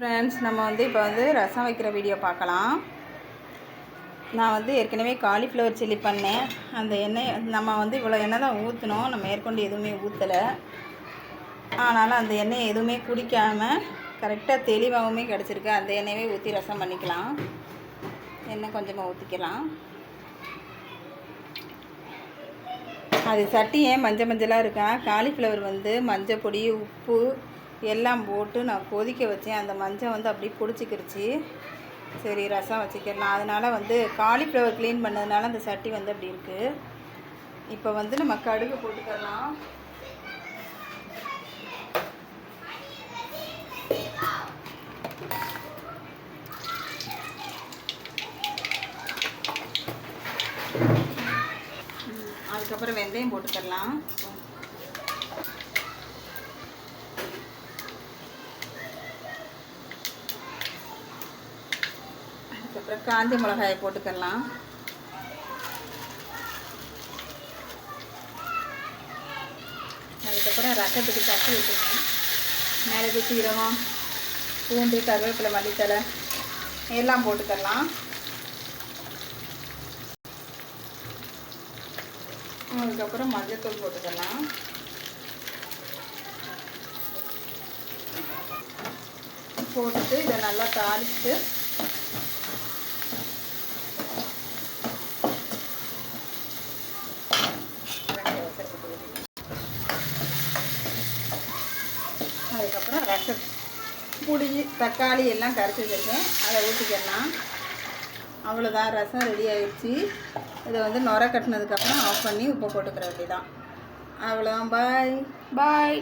Friends நம்ம வந்து இப்போ வந்து ரசம் வைக்கிற வீடியோ பார்க்கலாம். நான் வந்து ஏற்கனவே காலிஃப்ளவர் சில்லி பண்ணேன். அந்த எண்ணெய் நம்ம வந்து இவ்வளோ எண்ணெய் தான் ஊற்றினோம் நம்ம மேற்கொண்டு எதுவுமே ஊற்றலை ஆனாலும் அந்த எண்ணெய் எதுவுமே குடிக்காமல் கரெக்டாக தெளிவாகவுமே கிடச்சிருக்கு. அந்த எண்ணெயவே ஊற்றி ரசம் பண்ணிக்கலாம். எண்ணெய் கொஞ்சமாக ஊற்றிக்கலாம் அது சட்டி ஏன் மஞ்சள் மஞ்சளாக இருக்கா? காலிஃப்ளவர் வந்து மஞ்சள் பொடி உப்பு எல்லாம் போட்டு நான் கொதிக்க வச்சேன். அந்த மஞ்சள் வந்து அப்படியே பிடிச்சிக்கிருச்சு. சரி ரசம் வச்சுக்கலாம் அதனால் வந்து காலிஃப்ளவர் க்ளீன் பண்ணதுனால அந்த சட்டி வந்து அப்படி இருக்குது இப்போ வந்து நம்ம கடுகு போட்டுக்கலாம் அதுக்கப்புறம் வெந்தயம் போட்டுக்கலாம் அப்புறம் காஞ்ச மிளகாயை போட்டுக்கலாம். அதுக்கப்புறம் ரசத்துக்கு தட்டி வச்சுருக்கேன். மிளகு சீரகம் பூண்டு கருவேப்பிலை மல்லித்தலை எல்லாம் போட்டுக்கலாம். அதுக்கப்புறம் மஞ்சத்தூள் போட்டுக்கலாம். போட்டுட்டு இதை நல்லா தாளிச்சுட்டு அதுக்கப்புறம் ரச புளி தக்காளி எல்லாம் கரைச்சி வச்சுருக்கேன். அதை ஊற்றிக்கலாம் அவ்வளோதான் ரசம் ரெடி ஆகிடுச்சி இதை வந்து நுர கட்டினதுக்கப்புறம் ஆஃப் பண்ணி உப்பு போட்டுக்கிற வேண்டியதான் அவ்வளோதான் பாய் பாய்